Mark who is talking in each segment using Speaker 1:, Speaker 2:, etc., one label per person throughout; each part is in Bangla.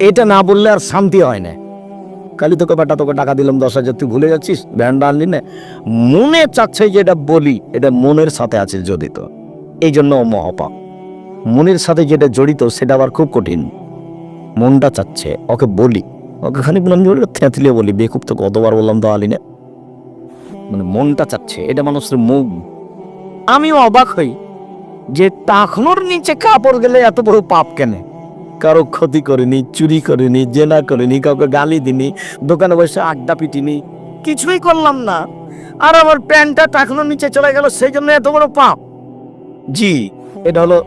Speaker 1: এটা না বললে আর শান্তি হয় না। কালি তোকে বেটা, তোকে টাকা দিলাম, দশ হাজার, তুই ভুলে যাচ্ছিস? ব্যান্ড আনলি না। মনে চাচ্ছে যে এটা বলি, এটা মনের সাথে আছে জড়িত। এই জন্য মহাপাপ। মনের সাথে যেটা জড়িত, সেটা আবার খুব কঠিন। মনটা চাচ্ছে, ওকে বলি। ওকে খানিক মন জড়িত থেঁতলিয়ে বলি, বেকুব তো কতবার বললাম, তো আলি না। মানে মনটা চাচ্ছে, এটা মানুষের মুখ। আমিও অবাক হই যে টাকনোর নিচে কাপড় গেলে এত বড় পাপ কেন? কারও ক্ষতি করিনি, চুরি করিনি, জেনা করিনি, কাউকে গালি দিনি দোকানে বসে আড্ডা পিটিনি, কিছুই করলাম না। আর আমার প্যান্টটা টাকনোর নিচে চলে গেল, সেই জন্য এত বড় পাপ। জি, এটা হলো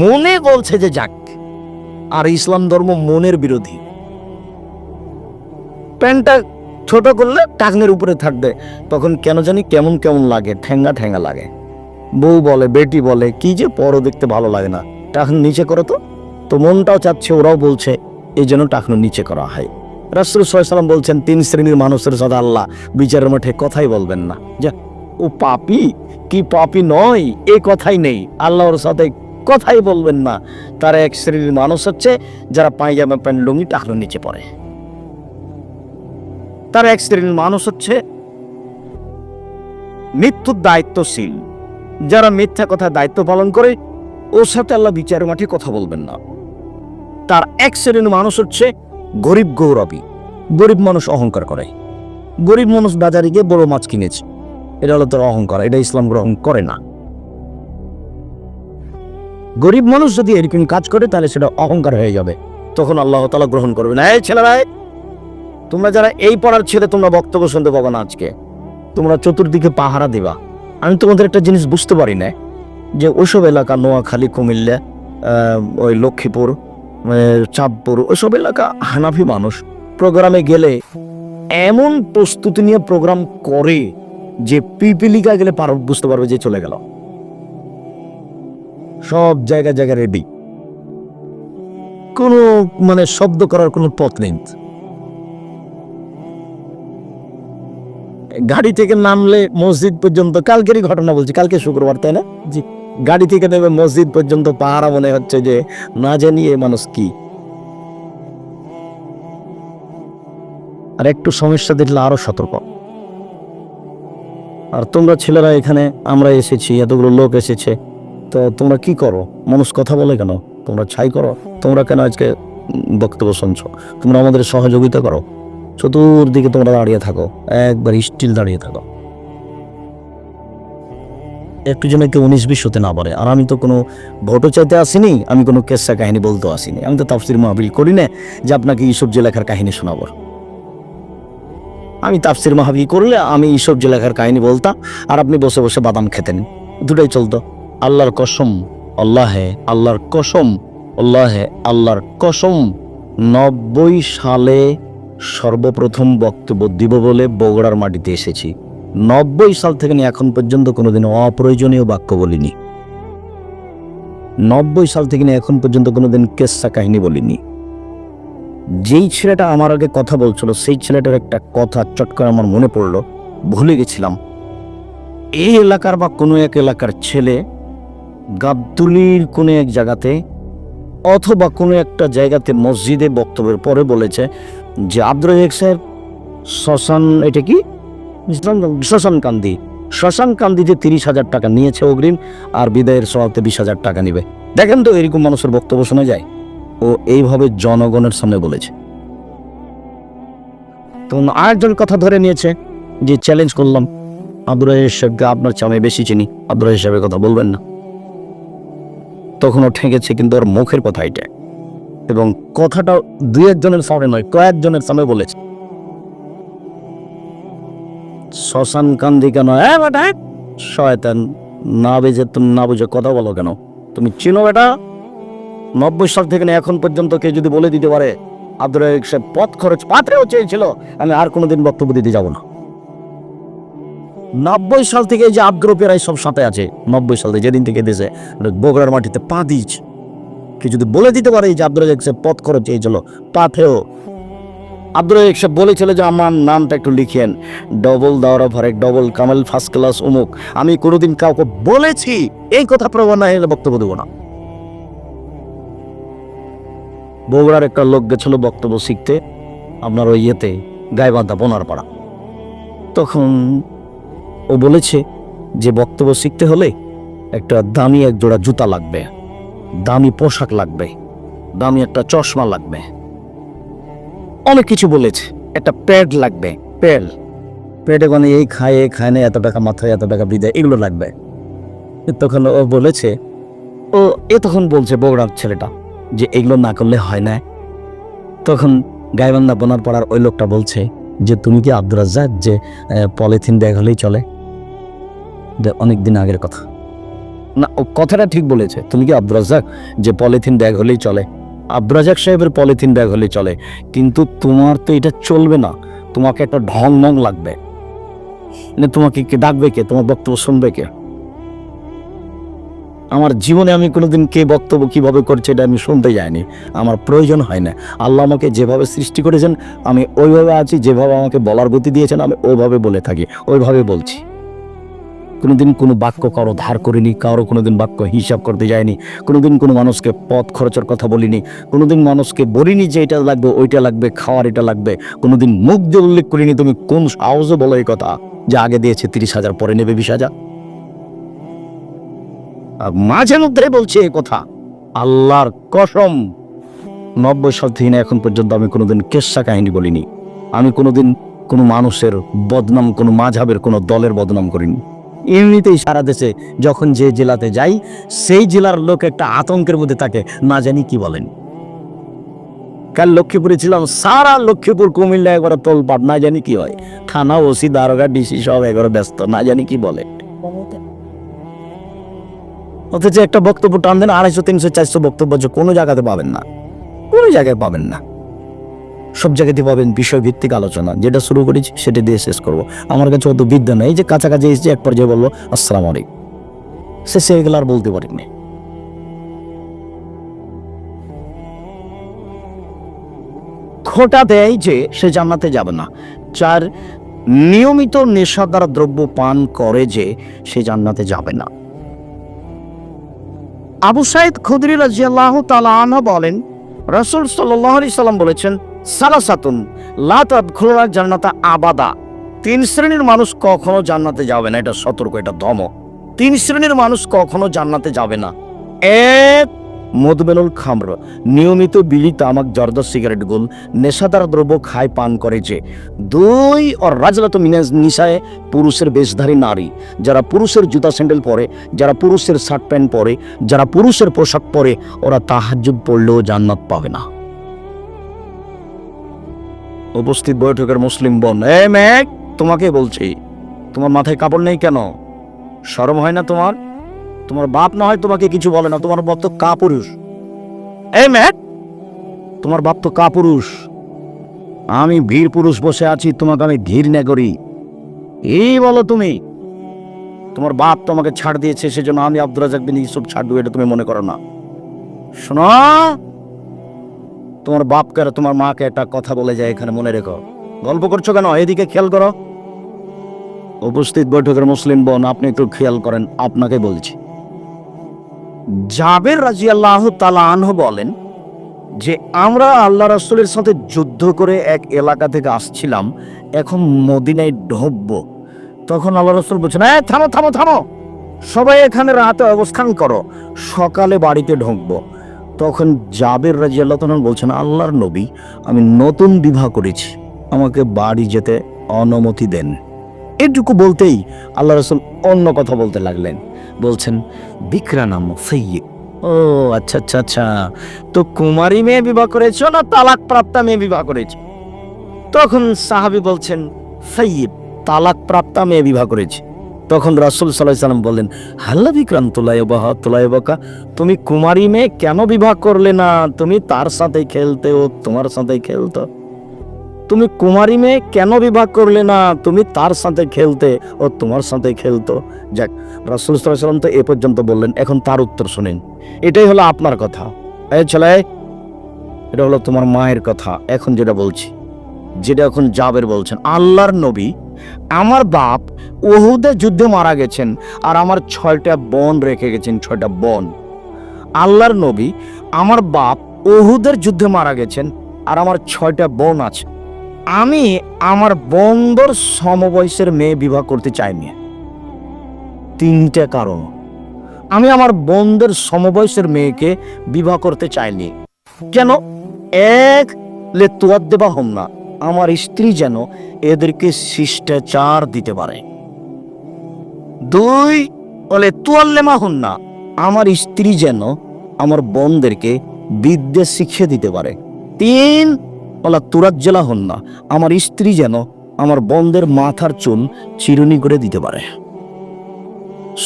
Speaker 1: মনে বলছে যে যাক, আর ইসলাম ধর্ম মনের বিরোধী। প্যান্টটা ছোট করলে টাকনের উপরে থাকবে, তখন কেন জানি কেমন কেমন লাগে, ঠেঙ্গা ঠেঙ্গা লাগে। বউ বলে, বেটি বলে, কি যে পরও দেখতে ভালো লাগে না। টাকন নিচে করো তো। তো মনটাও চাচ্ছে, ওরাও বলছে, এই জন্য টাকনো নিচে করা হয়। রাসুল সাল্লাম বলছেন, তিন শ্রেণির মানুষের সাথে আল্লাহ বিচারের মাঠে কথাই বলবেন না। যা, ও পাপি? কি পাপি নয়? এ কথাই নেই। আল্লাহর সাথে কথাই বলবেন না। তার এক শ্রেণির মানুষ হচ্ছে, যারা পায়জামা প্যান্ট, লুঙ্গি টাকলো নিচে পড়ে তার এক শ্রেণির মানুষ হচ্ছে, মৃত্যুর দায়িত্বশীল। যারা মিথ্যা কথা দায়িত্ব পালন করে ওর সাথে আল্লাহ বিচারের মাঠে কথা বলবেন না। তার এক শ্রেণির মানুষ হচ্ছে গরিব গৌরবী। গরিব মানুষ অহংকার করে। গরিব মানুষ বাজারে গিয়ে বড় মাছ কিনেছে। এটা হলো তার অহংকার, এটা ইসলাম গ্রহণ করে না। গরিব মানুষ যদি এরকম কাজ করে, তাহলে সেটা অহংকার হয়ে যাবে। তখন আল্লাহ তালা গ্রহণ করবে না। এই ছেলেরা, তোমরা যারা এই পড়ার ছেলে, তোমরা বক্তব্য শুনতে পাবো না আজকে। তোমরা চতুর্দিকে পাহারা দিবা। আমি তোমাদের একটা জিনিস বুঝতে পারি না। যে ওইসব এলাকা, নোয়াখালী, কুমিল্লা ওই লক্ষ্মীপুর চাঁদপুর, ওইসব এলাকা হানাফি মানুষ প্রোগ্রামে গেলে এমন প্রস্তুতি নিয়ে প্রোগ্রাম করে যে পিপিলিকা গেলে পার, বুঝতে পারবে যে চলে গেল। সব জায়গা জায়গা রেডি কোনো মানে শব্দ করার কোনো পথ নেই। গাড়ি থেকে নামলে মসজিদ পর্যন্ত, কালকেরই ঘটনা বলছি, কালকে শুক্রবার, তাই না? জি। গাড়ি থেকে নেমে মসজিদ পর্যন্ত পাহারা মনে হচ্ছে যে না জানি এ মানুষ কি। আর একটু সমস্যা দেখলে আরও সতর্ক। আর তোমরা ছেলেরা এখানে, আমরা এসেছি, এতগুলো লোক এসেছে। তো তোমরা কি করো? মানুষ কথা বলে কেন? তোমরা ছাই করো? তোমরা কেন আজকে বক্তব্য শুনছো? তোমরা আমাদের সহযোগিতা করো। চতুর্দিকে তোমরা দাঁড়িয়ে থাকো। একবার স্টিল দাঁড়িয়ে থাকো। একটু যেন কেউ উনিশ বিশ হতে না পারে। আর আমি তো কোনো ভোটও চাইতে আসিনি, আমি কোনো কেসা কাহিনী বলতেও আসিনি। আমি তো তাফসির মাহবিল করি না, যে আপনাকে ইসব যে লেখার কাহিনী শোনাবো। আমি তাফসির মাহবিল করলে আমি ইসব যে লেখার কাহিনী বলতাম, আর আপনি বসে বসে বাদাম খেতেন। দুটাই চলতো। আল্লাহর কসম, আল্লাহে, আল্লাহর কসম, আল্লাহে, আল্লাহর কসম, নব্বই সালে সর্বপ্রথম বক্তব্য দিব বলে বগুড়ার মাটিতে এসেছি। নব্বই সাল থেকে নিয়ে এখন পর্যন্ত কোনোদিন অপ্রয়োজনীয় বাক্য বলিনি। নব্বই সাল থেকে নিয়ে এখন পর্যন্ত কোনোদিন কেসা কাহিনী বলিনি। যেই ছেলেটা আমার আগে কথা বলছিল, সেই ছেলেটার একটা কথা চট করে আমার মনে পড়ল, ভুলে গেছিলাম। এই এলাকার বা কোনো এক এলাকার ছেলে গাবতুলির কোনো এক জায়গাতে অথবা কোনো একটা জায়গাতে মসজিদে বক্তব্যের পরে বলেছে যে আব্দুল সাহেব, শ্মশান, এটা কি? শ্মশান কান্দি। শ্মশান কান্দিতে তিরিশ হাজার টাকা নিয়েছে অগ্রিম, আর বিদায়ের সভাতে বিশ হাজার টাকা নিবে। দেখেন তো এরকম মানুষের বক্তব্য শোনা যায়? ও এইভাবে জনগণের সামনে বলেছে। তো আরেকজন কথা ধরে নিয়েছে, যে চ্যালেঞ্জ করলাম। আব্দুল রাজাক সাহেবকে আপনার চামে বেশি চিনি। আব্দুল রাজাক সাহেবের কথা বলবেন না। তখন ও ঠেকেছে, কিন্তু ওর মুখের কথা এটা। এবং কথাটা দুই একজনের সামনে নয়, কয়েকজনের সামনে বলেছে। শ্মশান কান্দি কেন? হ্যাঁ বেটা, শয়তান, না বেজে তুমি না বুঝে কথা বলো কেন? তুমি চিনো বেটা? নব্বই সাল থেকে এখন পর্যন্ত কেউ যদি বলে দিতে পারে আব্দুল সাহেব পথ খরচ পাত্রেও চেয়েছিল, আমি আর কোনোদিন বক্তব্য দিতে যাব না। নব্বই সাল থেকে এই যে আগ্রপেরা সব সাথে আছে, নব্বই সাল থেকে যেদিন থেকে দেশে বগুড়ার মাটিতে পা দিয়েছে কে যদি বলে দিতে পারে যে আব্দুল সাহেব পথ খরচ চেয়েছিল পাথেও আব্দুল রাজাক সাহেব বলেছিল যে আমার নামটা একটু লিখেন। ডবল দাওরা ভরে ডবল কামাল ফার্স্ট ক্লাস অমুক আমি কোনোদিন কাউকে বলেছি এই কথা প্রমাণ না হলে বক্তব্য দেবো না। বগুড়ার একটা লোক গেছিল বক্তব্য শিখতে, আপনার ওই ইয়েতে, গাইবান্ধা বোনার পাড়া তখন ও বলেছে যে বক্তব্য শিখতে হলে একটা দামি এক জোড়া জুতা লাগবে, দামি পোশাক লাগবে, দামি একটা চশমা লাগবে। অনেক কিছু বলেছে। একটা প্যাড লাগবে প্যাড প্যাডে মানে এই খায় এই খায় না এত টাকা মাথায় এত টাকা বিদায় এগুলো লাগবে। তখন ও বলেছে ও এ তখন বলছে বগুড়ার ছেলেটা যে এগুলো না করলে হয় না। তখন গাইবান্ধা বোনার পাড়ার ওই লোকটা বলছে যে তুমি কি আব্দুর রাজ্জাক যে পলিথিন ব্যাগ হলেই চলে? অনেক দিন আগের কথা। না ও কথাটা ঠিক বলেছে তুমি কি আব্দুর রাজ্জাক যে পলিথিন ব্যাগ হলেই চলে? আব্দুর রাজ্জাক সাহেবের পলিথিন ব্যাগ হলেই চলে। কিন্তু তোমার তো এটা চলবে না। তোমাকে একটা ঢং মং লাগবে। তোমাকে কে ডাকবে কে? তোমার বক্তব্য শুনবে কে? আমার জীবনে আমি কোনোদিন কে বক্তব্য কীভাবে করছে এটা আমি শুনতে যাইনি। আমার প্রয়োজন হয় না। আল্লাহ আমাকে যেভাবে সৃষ্টি করেছেন, আমি ওইভাবে আছি, যেভাবে আমাকে বলার গতি দিয়েছেন, আমি ওইভাবে বলে থাকি, ওইভাবে বলছি। কোনোদিন কোনো বাক্য কারও ধার করিনি, কারও কোনোদিন বাক্য হিসাব করতে যায়নি, কোনোদিন কোনো মানুষকে পথ খরচের কথা বলিনি, কোনোদিন মানুষকে বলিনি যে এটা লাগবে, ওইটা লাগবে, খাওয়ার এটা লাগবে, কোনোদিন মুখ দিয়ে উল্লেখ করিনি তুমি কোন সাহসে বলো এই কথা, যে আগে দিয়েছে তিরিশ হাজার, পরে নেবে বিশ হাজার। আর মাঝে মধ্যে বলছে এই কথা, আল্লাহর কসম, নব্বই সাল এখন পর্যন্ত আমি কোনোদিন কেসা কাহিনী বলিনি, আমি কোনোদিন কোনো মানুষের বদনাম, কোনো মাঝাবের কোনো দলের বদনাম করিনি। এমনিতেই সারা দেশে যখন যে জেলাতে যাই, সেই জেলার লোক একটা আতঙ্কের মধ্যে থাকে, না জানি কি বলেন। কাল লক্ষ্মীপুরে ছিলাম, সারা লক্ষ্মীপুর কুমিল্লা একবার তোলপাট না জানি কি হয়। থানা, ওসি, দারোগা, ডিসি সব একবার ব্যস্ত, না জানি কি বলে। অথচ একটা বক্তব্য টান দেন, আড়াইশো, তিনশো, চারশো বক্তব্য কোনো জায়গাতে পাবেন না। কোনো জায়গায় পাবেন না। সব জায়গাতে পাবেন বিষয় ভিত্তিক আলোচনা। যেটা শুরু করেছি, সেটা দিয়ে শেষ করব। আমার কাছে অত বিদ্যা নেই যে কাছাকাছি এসেছে, এক পর্যায়ে বলল আসসালাম আলাইকুম। শেষে এগুলো আর বলতে পারিনি। খোটা দেয় যে সে জান্নাতে যাবে না, যার নিয়মিত নেশাদার দ্রব্য পান করে যে সে জান্নাতে যাবে না। আবু সাইদ খুদরি রাজিয়াল্লাহ তালা বলেন, রসুল সাল্লাহ সাল্লাম বলেছেন সালাসাতুন লাতাদ খুলনা জান্নাতা আবাদা। তিন শ্রেণির মানুষ কখনো জান্নাতে যাবে না, এটা সতর্ক, এটা ধমক তিন শ্রেণির মানুষ কখনো জান্নাতে যাবে না। এক মধুবেনুল খামর, নিয়মিত বিড়ি, তামাক, জর্দা, সিগারেট গোল, নেশাদার দ্রব্য খায়, পান করে যে। দুই, অর রাজলাত মিনাজ নিশায় পুরুষের বেশধারী নারী। যারা পুরুষের জুতা স্যান্ডেল পরে, যারা পুরুষের শার্ট প্যান্ট পরে, যারা পুরুষের পোশাক পরে, ওরা তাহাজ্জুদ পড়লেও জান্নাত পাবে না। উপস্থিত বৈঠকের মুসলিম বোন। এ মেঘ, তোমাকে বলছি, তোমার মাথায় কাপড় নেই কেন? সরম হয় না তোমার? তোমার বাপ না হয় তোমাকে কিছু বলে না, তোমার বাপ তো কাপুরুষ। এই ম্যাট তোমার বাপ তো কাপুরুষ। আমি বীর পুরুষ বসে আছি, তোমাকে আমি ধীর না করি। এই বলো তুমি? তোমার বাপ তোমাকে ছাড় দিয়েছে, সেজন্য আমি আব্দুল রাজাক বিন ইউসুফ ছাড় দেবো, এটা তুমি মনে করো না। শোনো তোমার বাপকে আর তোমার মাকে একটা কথা বলে যায় এখানে, মনে রেখো। গল্প করছ কেন? এদিকে খেয়াল করো। উপস্থিত বৈঠকের মুসলিম বোন, আপনি একটু খেয়াল করেন, আপনাকে বলছি। জাবের রাজি আল্লাহ আনহ বলেন যে, আমরা আল্লাহ রাসূলের সাথে যুদ্ধ করে এক এলাকা থেকে আসছিলাম, এখন মদিনায় ঢুকবো। তখন আল্লাহ রসুল বলছেন হ্যাঁ থামো থামো থামো। সবাই এখানে রাতে অবস্থান করো, সকালে বাড়িতে ঢুকবো। তখন জাবের রাজি আল্লাহ বলছেন, আল্লাহর নবী, আমি নতুন বিবাহ করেছি। আমাকে বাড়ি যেতে অনুমতি দেন। এটুকু বলতেই আল্লাহ রসুল অন্য কথা বলতে লাগলেন। বলছেন, বিক্রা নাম সৈয়দ। ও আচ্ছা আচ্ছা আচ্ছা। তো কুমারী মেয়ে বিবাহ করেছ না তালাক প্রাপ্তা মেয়ে বিবাহ করেছ? তখন সাহাবি বলছেন, সৈয়দ তালাক প্রাপ্তা মেয়ে বিবাহ করেছে। তখন রাসুল সাল্লাম বললেন, হাল্লা বাহা তোলাই বাকা। তুমি কুমারী মেয়ে কেন বিবাহ করলে না? তুমি তার সাথে খেলতে ও তোমার সাথে খেলতো। তুমি কুমারী মেয়ে কেন বিবাহ করলে না? তুমি তার সাথে খেলতে ও তোমার সাথে খেলতো। যাক, রাসুল সাল্লাম তো এ পর্যন্ত বললেন, এখন তার উত্তর শুনেন। এটাই হলো আপনার কথা। এই ছেলে, এটা হলো তোমার মায়ের কথা। এখন যেটা বলছি যেটা এখন জাবের বলছেন, আল্লাহর নবী, আমার বাপ ওহুদে যুদ্ধে মারা গেছেন আর আমার ছয়টা বোন রেখে গেছেন, ছয়টা বোন। আল্লাহর নবী, আমার বাপ ওহুদের যুদ্ধে মারা গেছেন আর আমার ছয়টা বোন আছে। আমি আমার বন্ধর সমবয়সের মেয়ে বিবাহ করতে চাইনি। তিনটে কারণ। আমি আমার বোনদের সমবয়সের মেয়েকে বিবাহ করতে চাইনি। কেন? এক, লে তুয়ার দেবা হম না। আমার স্ত্রী যেন এদেরকে শিষ্টাচার দিতে পারে। দুই বলে তুয়াল্লেমা হন না, আমার স্ত্রী যেন আমার বোনদেরকে বিদ্যা শিখিয়ে দিতে পারে। তিন বলা তুরাজ্জেলা হন না, আমার স্ত্রী যেন আমার বোনদের মাথার চুল চিরুনি করে দিতে পারে।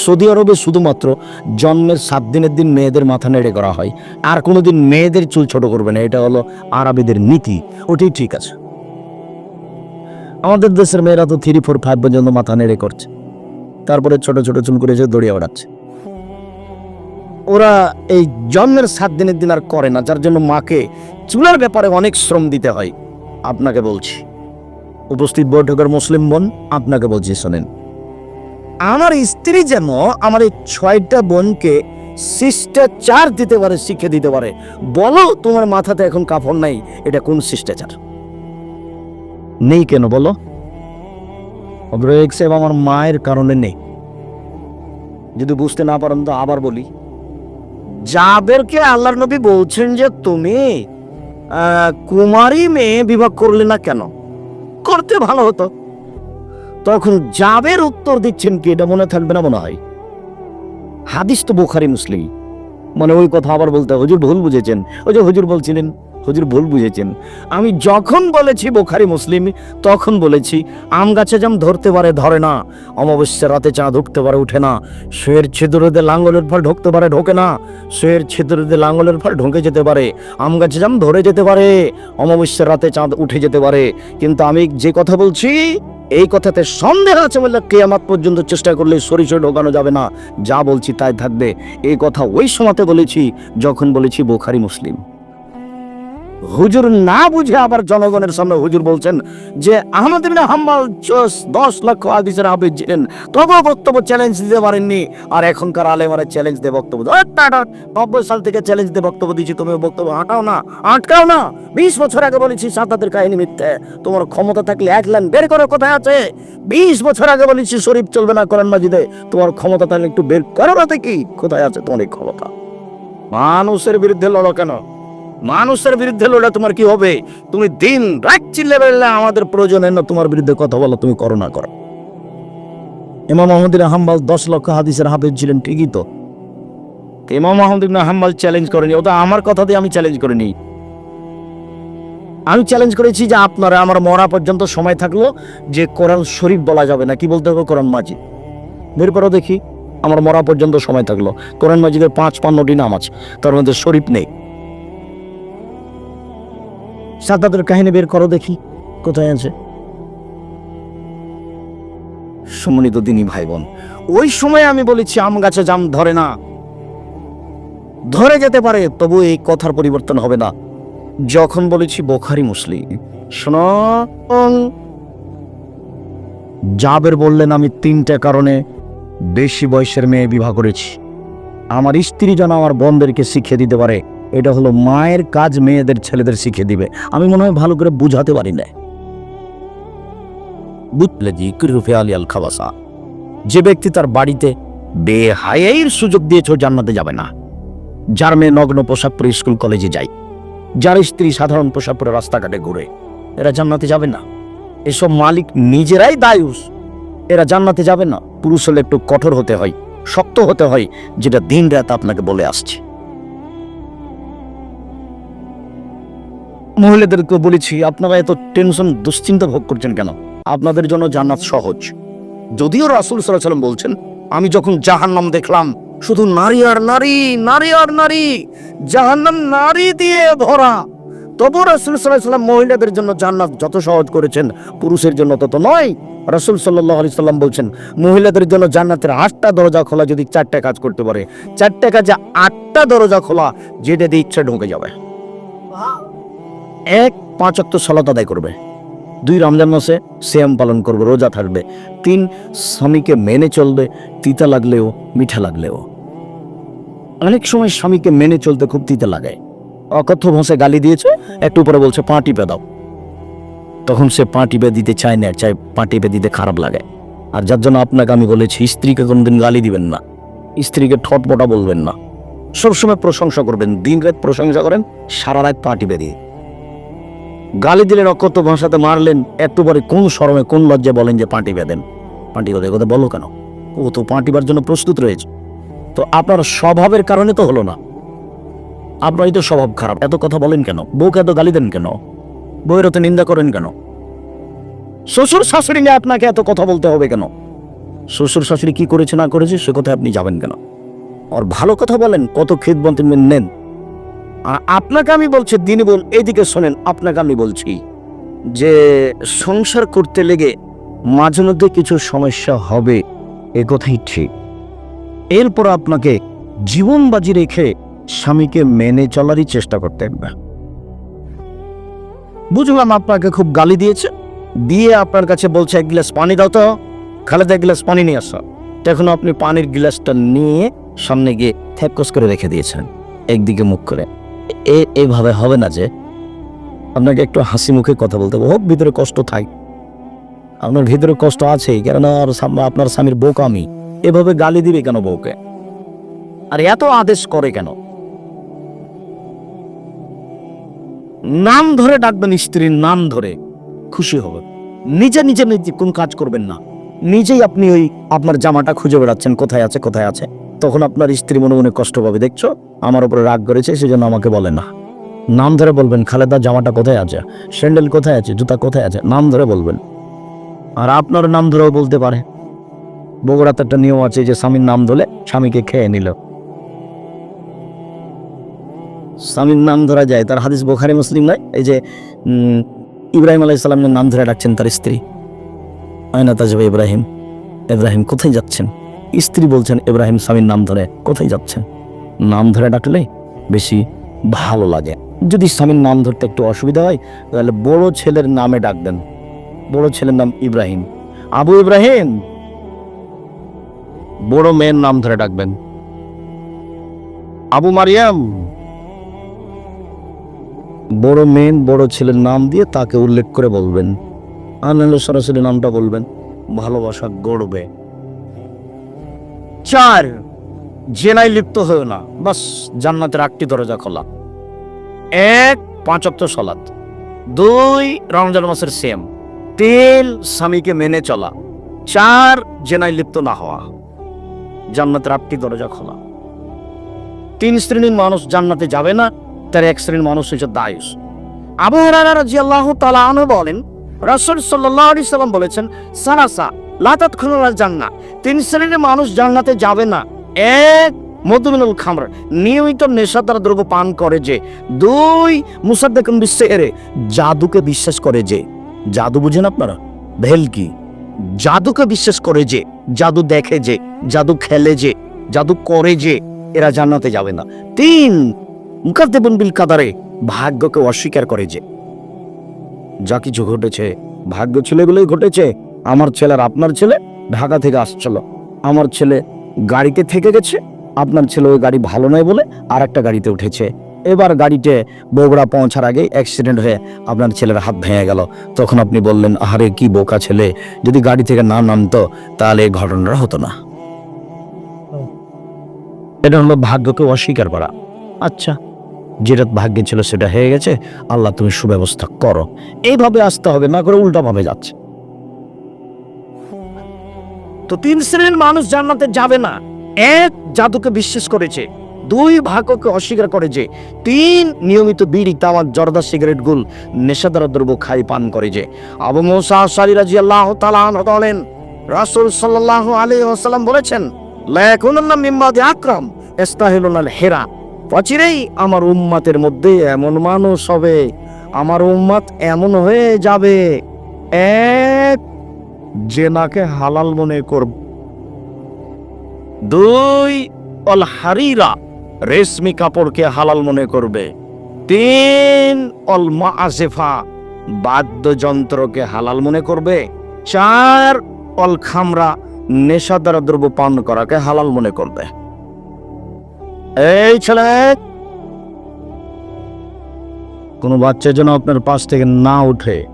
Speaker 1: সৌদি আরবে শুধুমাত্র জন্মের সাত দিনের দিন মেয়েদের মাথা নেড়ে করা হয়, আর কোনোদিন মেয়েদের চুল ছোট করবে না, এটা হলো আরবিদের নীতি, ওটাই ঠিক আছে। আমাদের দেশের মেয়েরা তো থ্রি ফোর ফাইভ পর্যন্ত মাথা নেড়ে করছে। তারপরে ছোট ছোট চুল করে এসে দড়িয়ে বেড়াচ্ছে ওরা এই জন্মের সাত দিনের দিন আর করে না, যার জন্য মাকে চুলার ব্যাপারে অনেক শ্রম দিতে হয়। আপনাকে বলছি, উপস্থিত বৈঠকের মুসলিম বোন, আপনাকে বলছি, শোনেন। আমার স্ত্রী যেন আমার এই ছয়টা বোনকে শিষ্টাচার দিতে পারে শিখে দিতে পারে, বলো তোমার মাথাতে এখন কাপড় নাই, এটা কোন শিষ্টাচার? নেই কেন বলো? অব্রেক সাহেব আমার মায়ের কারণে নেই। যদি বুঝতে না পারেন তো আবার বলি। জাবেরকে আল্লাহর নবী বলছেন যে তুমি কুমারী মেয়ে বিবাহ করলে না কেন? করতে ভালো হতো। তখন জাবের উত্তর দিচ্ছেন কি এটা মনে থাকবে না মনে হয়? হাদিস তো বোখারি, মুসলিম। মানে ওই কথা আবার বলতে হুজুর ভুল বুঝেছেন। ওই যে হুজুর বলছিলেন হুজুর ভুল বুঝেছেন। আমি যখন বলেছি, বোখারি মুসলিম, তখন বলেছি, আম গাছে যেমন ধরতে পারে, ধরে না। অমাবস্যা রাতে চাঁদ উঠতে পারে, উঠে না। শুয়ের ছিদ্রতে লাঙ্গলের ফল ঢুকতে পারে, ঢোকে না। শুয়ের ছিদ্রতে লাঙ্গলের ফল ঢুকে যেতে পারে। আম গাছে যেমন ধরে যেতে পারে, অমাবস্যার রাতে চাঁদ উঠে যেতে পারে। কিন্তু আমি যে কথা বলছি, এই কথাতে সন্দেহ আছে বলে কেয়ামাত পর্যন্ত চেষ্টা করলে সরি সরিষে ঢোকানো যাবে না। যা বলছি তাই থাকবে। এই কথা ওই সময়তে বলেছি, যখন বলেছি বোখারি মুসলিম। হুজুর না বুঝে আবার জনগণের সামনে হুজুর বলছেন যে আহমদ হাম্বল দশ লক্ষ হাদিসের হাফিজ ছিলেন। তবুও বক্তব্য চ্যালেঞ্জ দিতে পারেননি। আর এখনকার আলেমারা চ্যালেঞ্জ দিয়ে বক্তব্য নব্বই সাল থেকে চ্যালেঞ্জ দিয়ে বক্তব্য দিচ্ছি তুমি বক্তব্য হাঁটাও না, আটকাও না। বিশ বছর আগে বলেছি সাতাতের কাহিনী মিথ্যে। তোমার ক্ষমতা থাকলে এক লাইন বের করো, কোথায় আছে? বিশ বছর আগে বলেছি শরীফ চলবে না কোরআন মাজিদে। তোমার ক্ষমতা তাহলে একটু বের করো না কি? কোথায় আছে তোমার এই ক্ষমতা? মানুষের বিরুদ্ধে লড়ো কেন? মানুষের বিরুদ্ধে লড়া তোমার কি হবে? তুমি দিন রাত চিল্লে বেড়লে আমাদের প্রয়োজন না তোমার বিরুদ্ধে কথা বলো, তুমি করো না, করো। ইমাম আহমদ ইবনে হাম্বাল দশ লক্ষ হাদিসের হাফেজ ছিলেন, ঠিকই তো। ইমাম আহমদ ইবনে চ্যালেঞ্জ করেনি, ওটা আমার কথা দিয়ে আমি চ্যালেঞ্জ করিনি। আমি চ্যালেঞ্জ করেছি যে আপনারা আমার মরা পর্যন্ত সময় থাকল যে কোরআন শরীফ বলা যাবে না। কি বলতে হবে কোরআন মাজিদ? করো দেখি, আমার মরা পর্যন্ত সময় থাকল। কোরআন মাজিদের পাঁচ পান্নটি নাম আছে তার মধ্যে শরীফ নেই। সাদাদের কাহিনী বের করো দেখি। কোথায় আছে? সম্মানিত দিনী ভাই বোন ওই সময় আমি বলেছি, আম গাছে জাম ধরে না। ধরে যেতে পারে, তবু এই কথার পরিবর্তন হবে না। যখন বলেছি, বোখারি মুসলিম, শোনো জাবের বললেন, আমি তিনটা কারণে বেশি বয়সের মেয়ে বিবাহ করেছি। আমার স্ত্রী যেন আমার বোনদেরকে শিখিয়ে দিতে পারে। এটা হলো মায়ের কাজ মেয়েদের ছেলেদের শিখিয়ে দিবে। আমি মনে হয় ভালো করে বুঝাতে পারি না বুঝলে জি কুরুফে আল খাবাসা। যে ব্যক্তি তার বাড়িতে বেহায়ের সুযোগ দিয়েছ জান্নাতে যাবে না। যার মেয়ে নগ্ন পোশাক পরে স্কুল কলেজে যায়। যার স্ত্রী সাধারণ পোশাক পরে রাস্তাঘাটে ঘুরে। এরা জান্নাতে যাবে না। এসব মালিক নিজেরাই দায়ুস। এরা জান্নাতে যাবে না। পুরুষ হলে একটু কঠোর হতে হয়, শক্ত হতে হয়, যেটা দিন রাত আপনাকে বলে আসছে। মহিলাদেরকে বলেছি, আপনারা এত টেনশন, দুশ্চিন্তা ভোগ করছেন কেন? আপনাদের জন্য জান্নাত সহজ। যদিও রাসুল সাল্লাম বলছেন, আমি যখন জাহান্নাম দেখলাম, শুধু নারী আর নারী নারী আর নারী, জাহান্নাম নারী দিয়ে ভরা, তবু রাসুল সাল্লাম মহিলাদের জন্য জান্নাত যত সহজ করেছেন, পুরুষের জন্য তত নয়। রাসুল সাল্লাহ আলি সাল্লাম বলছেন, মহিলাদের জন্য জান্নাতের আটটা দরজা খোলা যদি চারটা কাজ করতে পারে। চারটা কাজে আটটা দরজা খোলা, যেটা দিয়ে ইচ্ছা ঢুকে যাবে। এক পাঁচ অক্ট সলাত আদায় করবে। দুই রমজান মাসে শ্যাম পালন করবে, রোজা থাকবে। তিন, স্বামীকে মেনে চলবে, তিতা লাগলেও, মিঠা লাগলেও। অনেক সময় স্বামীকে মেনে চলতে খুব তিতা লাগে। অকথ্য ভাষায় গালি দিয়েছে, একটু পরে বলছে, পা টিপে দাও। তখন সে পা টিপে দিতে চায় না চাই পা টিপে দিতে খারাপ লাগে। আর যার জন্য আপনাকে আমি বলেছি, স্ত্রীকে কোনোদিন গালি দিবেন না। স্ত্রীকে ঠটপটা বলবেন না। সবসময় প্রশংসা করবেন দিন রাত প্রশংসা করেন, সারা রাত পা টিপে দিয়ে। গালি দিলেন অকথ্য ভাষাতে মারলেন একটু পরে কোন শরমে, কোন লজ্জায় বলেন যে পাঁটি বেঁধেন? পাঁটি বেঁধে কথা বলো কেন? ও তো পাঁটিবার জন্য প্রস্তুত রয়েছে। তো আপনার স্বভাবের কারণে তো হলো না। আপনারই তো স্বভাব খারাপ। এত কথা বলেন কেন? বউকে এত গালি দেন কেন? বউয়ের তো নিন্দা করেন কেন? শ্বশুর শাশুড়ি নিয়ে আপনাকে এত কথা বলতে হবে কেন? শ্বশুর শাশুড়ি কি করেছে না করেছে সে কথায় আপনি যাবেন কেন? আর ভালো কথা বলেন, কত খিদবন্ত নেন। আপনাকে আমি বলছি দিনী বল, এইদিকে শোনেন, আপনাকে আমি বলছি যে সংসার করতে লেগে মাঝে মধ্যে কিছু সমস্যা হবে, এ কথাই ঠিক। এরপর আপনাকে জীবন বাজি রেখে স্বামীকে মেনে চলারই চেষ্টা করতে হবে। বুঝলাম আপনাকে খুব গালি দিয়েছে। দিয়ে আপনার কাছে বলছে, এক গ্লাস পানি দাও তো। খালেদা, এক গ্লাস পানি নিয়ে আসো। তখন আপনি পানির গ্লাসটা নিয়ে সামনে গিয়ে থ্যাকস করে রেখে দিয়েছেন, একদিকে মুখ করে। এভাবে হবে না যে আপনাকে একটু হাসি মুখে কথা বলতে হবে। হোক, ভিতরে কষ্ট থাক। আপনার ভিতরে কষ্ট আছেই, কেননা আপনার স্বামীর বউকে আমি এভাবে গালি দিবে কেন বউকে? আর এত আদেশ করে কেন? নাম ধরে ডাকবেন স্ত্রীর নাম ধরে খুশি হবে। নিজে নিজে নিজে কোন কাজ করবেন না। নিজেই আপনি ওই আপনার জামাটা খুঁজে বেড়াচ্ছেন, কোথায় আছে কোথায় আছে। তখন আপনার স্ত্রী মনে মনে কষ্ট পাবে, দেখছ? আমার উপরে রাগ করেছে, সেজন্য আমাকে বলে না। নাম ধরে বলবেন, খালেদা, জামাটা কোথায় আছে? স্যান্ডেল কোথায় আছে? জুতা কোথায় আছে? নাম ধরে বলবেন। আর আপনার নাম ধরেও বলতে পারে। বগুড়াতে একটা নিয়ম আছে যে, স্বামীর নাম ধরে স্বামীকে খেয়ে নিল। স্বামীর নাম ধরা যায়, তার হাদিস বোখারি, মুসলিম নয় এই যে ইব্রাহিম আলাইসাল্লামের নাম ধরে ডাকছেন তার স্ত্রী। আয়না তাজবা ইব্রাহিম। ইব্রাহিম, কোথায় যাচ্ছেন? স্ত্রী বলছেন, ইব্রাহিম স্বামীর নাম ধরে কোথায় যাচ্ছেন নাম ধরে ডাকলে বেশি ভালো লাগে। যদি স্বামীর নাম ধরতে একটু অসুবিধা হয়, তাহলে বড় ছেলের নামে ডাকবেন বড় ছেলের নাম ইব্রাহিম। আবু ইব্রাহিম! বড় মেয়ের নাম ধরে ডাকবেন। আবু মারিয়াম! বড় মেন বড় ছেলের নাম দিয়ে তাকে উল্লেখ করে বলবেন। নাহলে সরাসরি নামটা বলবেন। ভালোবাসা গড়বে। চার, জেনায় লিপ্ত হয়েও না। বাস, জান্নাতের আটটি দরজা খোলা। এক, পাঁচ অক্ট সলাৎ দুই, রমজান মাসের সেম তিন, স্বামীকে মেনে চলা। চার, জেনায় লিপ্ত না হওয়া। জান্নাতের আটটি দরজা খোলা। তিন শ্রেণির মানুষ জান্নাতে যাবে না, তার এক শ্রেণির মানুষ হচ্ছে দায়ুস। আবু হুরায়রা রাদিয়াল্লাহু তাআলা আনহু বলেন, রাসূল আলাইহি সাল্লাম বলেছেন সালাসা লা তাদখুলুল জান্নাহ তিন শ্রেণির মানুষ জান্নাতে যাবে না। এক, মধুমিনুল খামর নিয়মিত নেশাদার দ্রব্য পান করে যে। দুই, মুসাদ্দাকুন বিশ্বরে জাদুকে বিশ্বাস করে যে। জাদু বুঝেন আপনারা? ভেলকি জাদুকে বিশ্বাস করে যে। জাদু দেখে যে। জাদু খেলে যে। জাদু করে যে। এরা জান্নাতে যাবে না। তিন, মুকাদ্দেবুন বিল কাদারে ভাগ্যকে অস্বীকার করে যে। যা কিছু ঘটেছে, ভাগ্য ছেলেগুলোই ঘটেছে। আমার ছেলে আর আপনার ছেলে ঢাকা থেকে আসছিল। আমার ছেলে গাড়িতে থেকে গেছে, আপনার ছেলে ওই গাড়ি ভালো নয় বলে আর একটা গাড়িতে উঠেছে। এবার গাড়িতে বগুড়া পৌঁছার আগে অ্যাক্সিডেন্ট হয়ে আপনার ছেলের হাত ভেঙে গেল। তখন আপনি বললেন, আহারে, কি বোকা ছেলে। যদি গাড়ি থেকে না নামতো, তাহলে এই ঘটনাটা হতো না। এটা হলো ভাগ্যকে অস্বীকার করা। আচ্ছা যেটা ভাগ্যে ছিল সেটা হয়ে গেছে। আল্লাহ তুমি সুব্যবস্থা করো। এইভাবে আসতে হবে, না করে উল্টা ভাবে যাচ্ছে। তো তিন শ্রেণির মানুষ জান্নাতে যাবে না। এক জাদুকে বিশ্বাস করেছে দুই ভাগ্যকে অস্বীকার করেছে তিন নিয়মিত বিড়ি, তামাক, জর্দা, সিগারেট, গুল, নেশাদার দ্রব্য খাই, পান করে যে। আবু মুসা আশারি রাদিয়াল্লাহু তাআলা আনহু বলেন, রাসূল সাল্লাল্লাহু আলাইহি ওয়াসাল্লাম বলেছেন, লা ইয়াকুনান্না মিম্মাদি আকরাম ইস্তাহিলুনাল হেরা অচিরেই আমার উম্মাতের মধ্যে এমন মানুষ হবে, আমার উম্মাত এমন হয়ে যাবে। এক জেনাকে হালাল মনে করব। দুই, অল হারিরা, রেশমি কাপড়কে হালাল মনে করবে। তিন, অল মাসেফা বাদ্যযন্ত্রকে হালাল মনে করবে। চার, অল খামরা নেশাদার দ্রব্য পান করাকে হালাল মনে করবে। এই ছেলে, কোনো বাচ্চা যেন আপনার পাশ থেকে না উঠে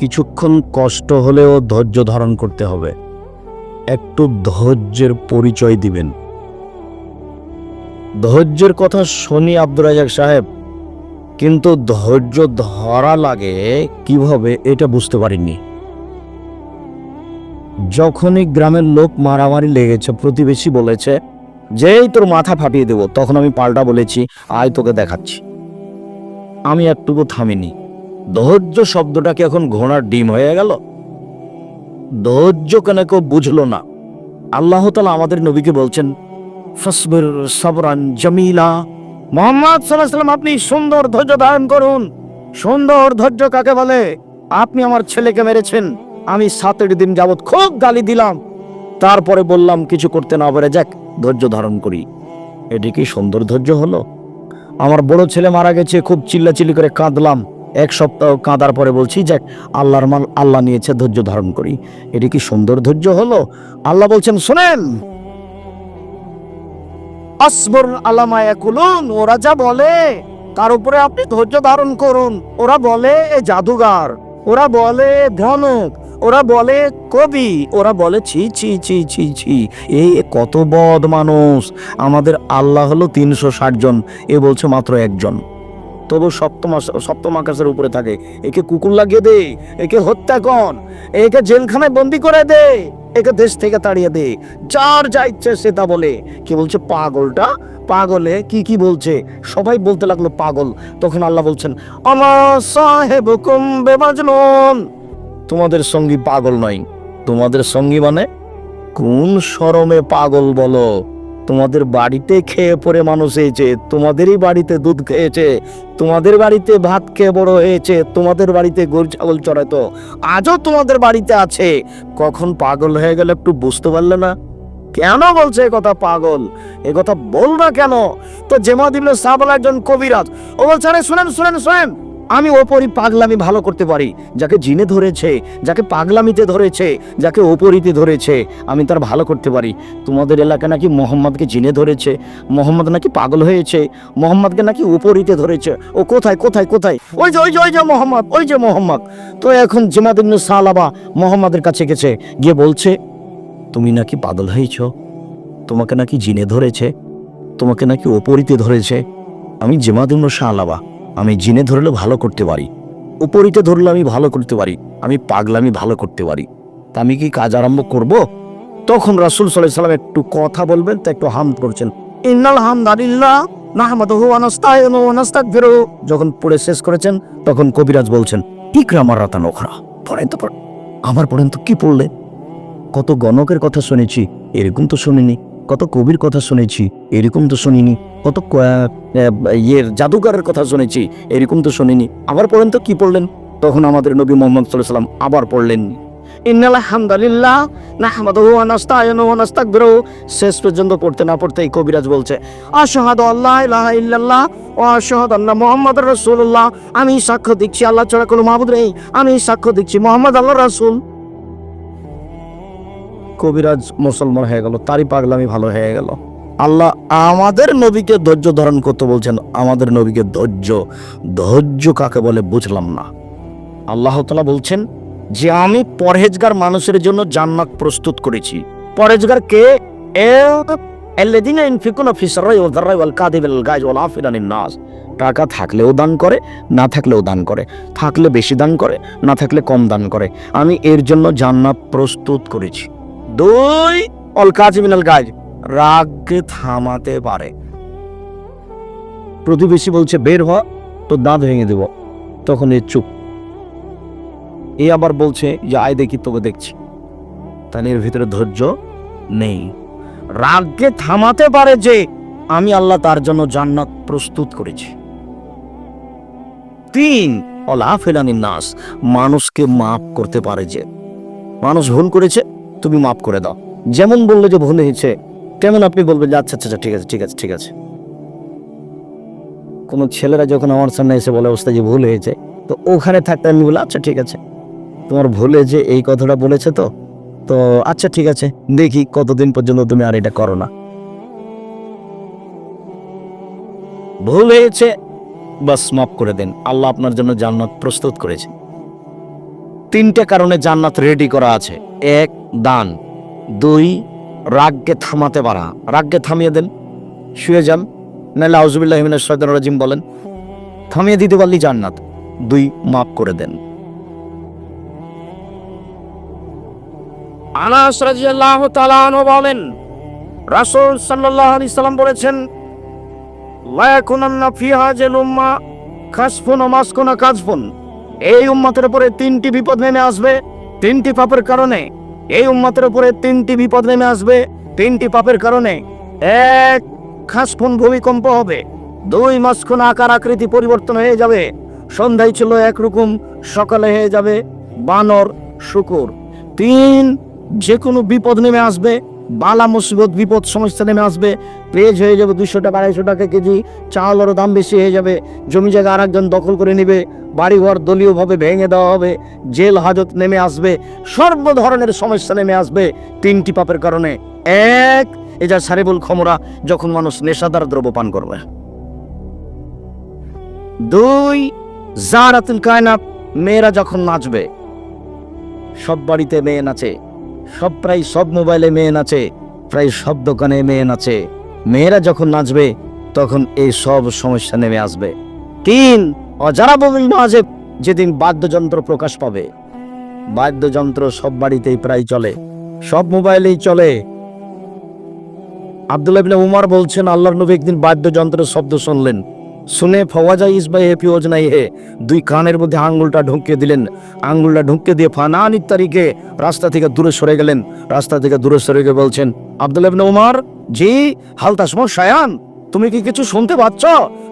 Speaker 1: কিছুক্ষণ কষ্ট হলেও ধৈর্য ধারণ করতে হবে। একটু ধৈর্যের পরিচয় দিবেন। ধৈর্যের কথা শুনি আব্দুর রাজাক সাহেব, কিন্তু ধৈর্য ধরা লাগে কীভাবে এটা বুঝতে পারিনি। যখনই গ্রামের লোক মারামারি লেগেছে, প্রতিবেশী বলেছে, যেই তোর মাথা ফাটিয়ে দেব, তখন আমি পাল্টা বলেছি, আয় তোকে দেখাচ্ছি। আমি একটুকু থামিনি। ধৈর্য শব্দটা কি এখন ঘোড়ার ডিম হয়ে গেল। ধৈর্য কেন কেউ বুঝলো না? আল্লাহ তালা আমাদের নবীকে বলছেন সবরান জামিলা। মোহাম্মদ সাল্লাম, আপনি সুন্দর ধৈর্য ধারণ করুন। সুন্দর ধৈর্য কাকে বলে? আপনি আমার ছেলেকে মেরেছেন, আমি সাতের দিন যাবৎ খুব গালি দিলাম। তারপরে বললাম, কিছু করতে না পারে, যাক, ধৈর্য ধারণ করি। এটি কি সুন্দর ধৈর্য হলো। আমার বড় ছেলে মারা গেছে, খুব চিল্লাচিল্লি করে কাঁদলাম। এক সপ্তাহ কাঁদার পরে বলছি, যাক, আল্লাহর মাল আল্লাহ নিয়েছে, ধৈর্য ধারণ করি। এটি কি সুন্দর ধৈর্য হলো? আল্লাহ বলছেন, শোনেন। আসবর আলামায়া কুলুন ওরা যা বলে, তার উপরে আপনি ধৈর্য ধারণ করুন। ওরা বলে এ জাদুগার, ওরা বলে ভ্রমক ওরা বলে কবি, ওরা বলে, ছি ছি ছি ছি ছি এই কত বদ মানুষ। আমাদের আল্লাহ হলো তিনশো ষাট জন, এ বলছে মাত্র একজন। তবু সপ্তম সপ্তম আকাশের উপরে থাকে। একে কুকুর লাগিয়ে দে, একে হত্যা কর একে জেলখানায় বন্দি করে দে, একে দেশ থেকে তাড়িয়ে দে। যার যা ইচ্ছে সে তা বলে। কি বলছে, পাগলটা? পাগলে কি কি বলছে? সবাই বলতে লাগল, পাগল। তখন আল্লাহ বলছেন আমার সাহেব বেমাজনুন। তোমাদের সঙ্গী পাগল নয়। তোমাদের সঙ্গী মানে কোন শরমে পাগল বলো। তোমাদের বাড়িতে খেয়ে পরে মানুষ হয়েছে, তোমাদেরই বাড়িতে দুধ খেয়েছে, তোমাদের বাড়িতে ভাত খেয়ে বড় হয়েছে, তোমাদের বাড়িতে গরু ছাগল চড়াতো আজও তোমাদের বাড়িতে আছে। কখন পাগল হয়ে গেলে একটু বুঝতে পারলে না? কেন বলছে কথা পাগল? এ কথা বল না কেন? তো জেমাদ ইবনে সাহাবাল একজন কবিরাজ। ও বলছে, আরে শুনেন শুনেন শুনেন। আমি ওপরই পাগলামি ভালো করতে পারি, যাকে জিনে ধরেছে, যাকে পাগলামিতে ধরেছে, যাকে ওপরিতে ধরেছে, আমি তার ভালো করতে পারি। তোমাদের এলাকা নাকি মোহাম্মদকে জিনে ধরেছে, মোহাম্মদ নাকি পাগল হয়েছে, মোহাম্মদকে নাকি উপরিতে ধরেছে। ও কোথায় কোথায় কোথায়? ওই যে ওই যে ওই যে মোহাম্মদ, ওই যে মোহাম্মদ। তো এখন জিমাদিন সালাবা মোহাম্মদের কাছে গেছে, গিয়ে বলছে, তুমি নাকি পাগল হয়েছ? তোমাকে নাকি জিনে ধরেছে? তোমাকে নাকি ওপরিতে ধরেছে? আমি জেমাদিন সালাবা আমি জিনে ধরলে ভালো করতে পারি। উপরিতে ধরলে আমি ভালো করতে পারি। আমি পাগলামি ভালো করতে পারি। তা আমি কি কাজ আরম্ভ করব? তখন রাসুল সাল্লাহ সাল্লাম একটু কথা বলবেন, তা একটু হাম করছেন ইন্নাল ওয়া নাস্তাগফিরু। যখন পড়ে শেষ করেছেন, তখন কবিরাজ বলছেন ইকরামার রাতা নখরা পড়েন তো আমার পড়েন তো কি পড়লে? কত গণকের কথা শুনেছি, এরকম তো শুনিনি। কত কবির কথা শুনেছি, এরকম তো শুনিনি। কত ইয়ের জাদুকারের কথা শুনেছি, এরকম তো শুনিনি। আবার পড়েন তো কি পড়লেন? তখন আমাদের নবী মোহাম্মদ সাল্লাহ সাল্লাম আবার পড়লেন। ইন্নাল হামদালিল্লাহ নাহমাদুহু ওয়া নাস্তাইনু ওয়া নাস্তাগফিরু শেষ পর্যন্ত পড়তে না পড়তেই কবিরাজ বলছে, আশহাদু আল্লাহ ইলাহা ইল্লাল্লাহ ওয়া আশহাদু আন্না মুহাম্মাদুর রাসূলুল্লাহ। আমি সাক্ষ্য দিচ্ছি, আল্লাহ ছাড়া কোনো মাবুদ নেই। আমি সাক্ষ্য দিচ্ছি, মোহাম্মদ আল্লাহ রাসূল। কবিরাজ মুসলমান হয়ে গেল, তারই পাগলামি ভালো হয়ে গেল। আল্লাহ আমাদের নবীকে ধৈর্য ধারণ করতে বলছেন, আমাদের নবীকে ধৈর্য ধৈর্য কাকে বলে বুঝলাম না। আল্লাহ তালা বলছেন যে আমি পরহেজগার মানুষের জন্য জান্নাত প্রস্তুত করেছি। পরহেজগার কে? টাকা থাকলেও দান করে, না থাকলেও দান করে। থাকলে বেশি দান করে, না থাকলে কম দান করে। আমি এর জন্য জান্নাত প্রস্তুত করেছি। দুই, অল কাজ মিনাল কাজ রাগকে থামাতে পারে। প্রতিবেশী বলছে, বের হ তো দাঁত ভেঙে দেব। তখন এ চুপ। এ আবার বলছে, যে, আয় দেখি, তোকে দেখছি। তাহলে এর ভিতরে ধৈর্য নেই। রাগকে থামাতে পারে যে, আমি আল্লাহ তার জন্য জান্নাত প্রস্তুত করেছি। তিন, অলা ফেলানি নাস, মানুষকে মাফ করতে পারে যে, মানুষ ভুল করেছে তুমি মাফ করে দাও। যেমন বললে যে ভুল হয়েছে তেমন আপনি বলবেন যে আচ্ছা আচ্ছা আচ্ছা, ঠিক আছে ঠিক আছে ঠিক আছে। কোনো ছেলেরা যখন আমার সামনে এসে বলে অবস্থা যে ভুল হয়েছে তো ওখানে থাকতে আমি বলি আচ্ছা ঠিক আছে। তোমার ভুলে যে এই কথাটা বলেছে তো? তো আচ্ছা ঠিক আছে দেখি কতদিন পর্যন্ত তুমি আর এটা করো না। ভুল হয়েছে বাস মাফ করে দেন। আল্লাহ আপনার জন্য জান্নাত প্রস্তুত করেছে। তিনটে কারণে জান্নাত রেডি করা আছে। এক দান। দুই, রাগকে থামাতে পারা। রাগকে থামিয়ে দেন। শুয়ে যান। নাহলে আউজুবিল্লাহ হিমিনের সৈদান রাজিম বলেন, থামিয়ে দিতে পারলি জান্নাত। দুই, মাফ করে দেন। আনাস রাদিয়াল্লাহু তাআলা আনহু বলেন, রাসূল সাল্লাল্লাহু আলাইহি সাল্লাম বলেছেন, লা ইয়াকুনান্না ফি হাজিল উম্মা খাসফুন ওয়া মাসকুন কাজফুন এই উম্মতের উপরে তিনটি বিপদ নেমে আসবে, তিনটি পাপের কারণে। এই উম্মতের উপরে তিনটি বিপদ নেমে আসবে, তিনটি পাপের কারণে। এক খাসফুন ভূমিকম্প হবে। দুই মাসখুন আকার আকৃতি পরিবর্তন হয়ে যাবে। সন্ধ্যায় ছিল একরকম সকালে হয়ে যাবে বানর শুকুর। তিন যে কোনো বিপদ নেমে আসবে বালা মুসিবত, বিপদ সমস্যা নেমে আসবে। পেজ হয়ে যাবে দুশো টাকা আড়াইশো টাকা কেজি। চাউলেরও দাম বেশি হয়ে যাবে। জমি জায়গা আর একজন দখল করে নেবে। বাড়িঘর দলীয়ভাবে ভেঙে দেওয়া হবে। জেল হাজত নেমে আসবে। সর্ব ধরনের সমস্যা নেমে আসবে তিনটি পাপের কারণে। এক যা সারিবুল ক্ষমরা যখন মানুষ নেশাদার দ্রব্য পান করবে। দুই, জারাতুল কায়নাত, মেয়েরা যখন নাচবে, সব বাড়িতে মেয়ে নাচে। সব প্রায় সব মোবাইলে মেয়ে নাচে, প্রায় সব দোকানে মেয়ে নাচে। মেয়েরা যখন নাচবে, তখন এই সব সমস্যা নেমে আসবে। তিন অজারা ববিল নজেব যেদিন বাদ্যযন্ত্র প্রকাশ পাবে। বাদ্যযন্ত্র সব বাড়িতেই প্রায় চলে, সব মোবাইলেই চলে। আব্দুল্লাহ উমর বলছেন আল্লাহ নবী একদিন বাদ্যযন্ত্রের শব্দ শুনলেন। শুনে ফওয়াজা ইসবাই হে পিওজ নাই হে। দুই কানের মধ্যে আঙ্গুলটা ঢুকিয়ে দিলেন। আঙ্গুলটা ঢুকিয়ে দিয়ে ফানান ইত্যাদিকে রাস্তা থেকে দূরে সরে গেলেন। রাস্তা থেকে দূরে সরে গিয়ে বলছেন, আব্দুল্লাহ ইবনে উমর, জি হালতাসমো শায়ান, তুমি কি কিছু শুনতে পাচ্ছ?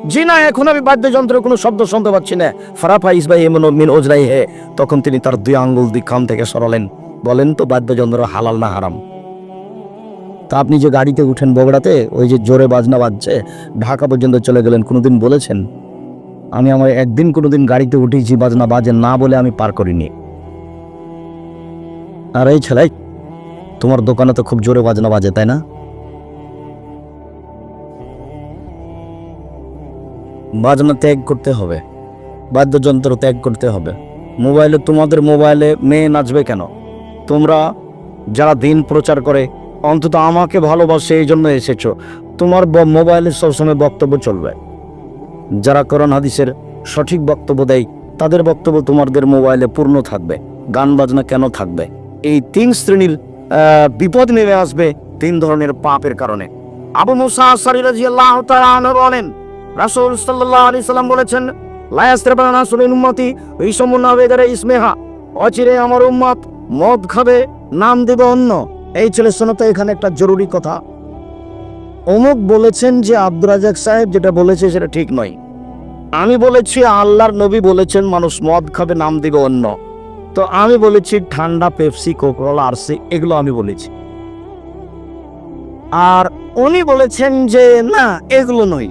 Speaker 1: জি না, এখন আমি বাদ্যযন্ত্রের কোনো শব্দ শুনতে পাচ্ছি না। ফারাফা ইসবাই এমন মিন ওজরাই হে। তখন তিনি তার দুই আঙ্গুল দুই কান থেকে সরালেন। বলেন তো, বাদ্যযন্ত্র হালাল না হারাম? তা আপনি যে গাড়িতে উঠেন বগড়াতে, ওই যে জোরে বাজনা বাজছে, ঢাকা পর্যন্ত চলে গেলেন, কোনোদিন বলেছেন? আমি আমার একদিন কোনোদিন গাড়িতে উঠেছি, বাজনা বাজে না বলে আমি পার করিনি। আর এই ছেলাই, তোমার দোকানে তো খুব জোরে বাজনা বাজে, তাই না? বাজনা ত্যাগ করতে হবে, বাদ্যযন্ত্র ত্যাগ করতে হবে। মোবাইলে তোমাদের মোবাইলে মেয়ে নাচবে কেন? তোমরা যারা দিন প্রচার করে অন্তত আমাকে ভালোবাসে এই জন্য এসেছ। তোমার মোবাইলে সবসময় বক্তব্য চলবে। যারা কোরআন হাদিসের সঠিক বক্তব্য দেয়, তাদের বক্তব্য তোমাদের মোবাইলে পূর্ণ থাকবে, গান বাজনা কেন থাকবে? এই তিন শ্রেণির বিপদ নেমে আসবে তিন ধরনের পাপের কারণে। আবু মুসা রাদিয়াল্লাহু তাআলা আনহু বলেন, রাসূল সাল্লাল্লাহু আলাইহি সাল্লাম বলেছেন, লা ইয়াসরাবানা নাসুলিন উম্মতি ওই সম্পূর্ণ বেদারে ইসমেহা। অচিরে আমার উম্মত মদ খাবে, নাম দেবে অন্য। এই ছেলে শোনো তো, এখানে একটা জরুরি কথা। অমুক বলেছেন যে আব্দুর রাজাক সাহেব যেটা বলেছে সেটা ঠিক নয়। আমি বলেছি আল্লাহর নবী বলেছেন, মানুষ মদ খাবে, নাম দিবে অন্য। তো আমি বলেছি ঠান্ডা, পেপসি কোকোলা আরসি, এগুলো আমি বলেছি। আর উনি বলেছেন যে, না, এগুলো নয়।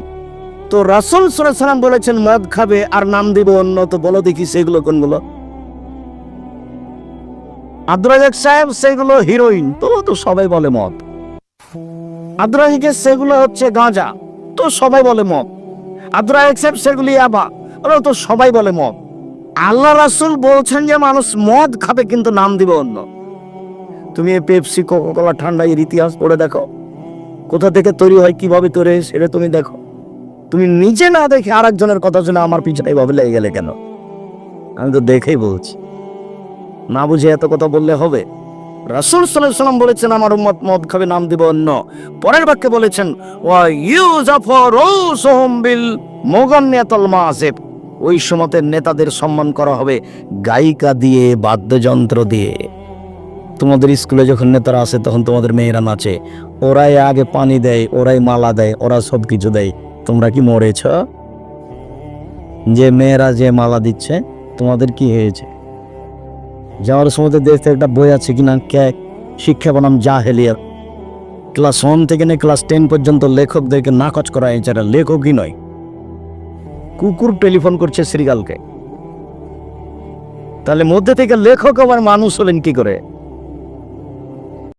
Speaker 1: তো রাসুল সাল্লাম বলেছেন, মদ খাবে আর নাম দিবে অন্য, তো বলো দেখি সেগুলো কোনগুলো? আব্দুর রাজাক সাহেব, সেগুলো হিরোইন তো তো সবাই বলে মদ। আব্দুর রাজাকের সেগুলো হচ্ছে গাঁজা। তো সবাই বলে মদ। আব্দুর রাজাক সাহেব, সেগুলি আবা। ওরা তো সবাই বলে মদ। আল্লাহ রাসুল বলছেন যে, মানুষ মদ খাবে, কিন্তু নাম দিবে অন্য। তুমি পেপসি, কোকোকোলা ঠান্ডা এর ইতিহাস পড়ে দেখো। কোথা থেকে তৈরি হয়, কীভাবে তৈরি হয়, সেটা তুমি দেখো। তুমি নিজে না দেখে আরেকজনের কথা শুনে আমার পিছনে এইভাবে লেগে গেলে কেন? আমি তো দেখেই বলছি। না বুঝে এত কথা বললে হবে? রাসূল সাল্লাম বলেছেন, আমার উম্মত মদ খাবে, নাম দিব অন্য। পরের বাক্যে বলেছেন বিল মুগান্নিয়াতুল মাযিব। ওই সময়তে নেতাদের সম্মান করা হবে গায়িকা দিয়ে, বাদ্যযন্ত্র দিয়ে। তোমাদের স্কুলে যখন নেতারা আসে, তখন তোমাদের মেয়েরা নাচে। ওরাই আগে পানি দেয়, ওরাই মালা দেয়, ওরা সব কিছু দেয়। তোমরা কি মরেছ? যে মেয়েরা যে মালা দিচ্ছে, তোমাদের কি হয়েছে? যাওয়ার সময় দেখতে একটা বই আছে কি না ক্যাক শিক্ষা বনাম জাহেলিয়া। ক্লাস ওয়ান থেকে নিয়ে ক্লাস টেন পর্যন্ত লেখকদেরকে নাকচ করা হয়েছে এটা লেখকই নয়। কুকুর টেলিফোন করছে শ্রীকালকে তাহলে মধ্যে থেকে লেখক আবার মানুষ হলেন কি করে?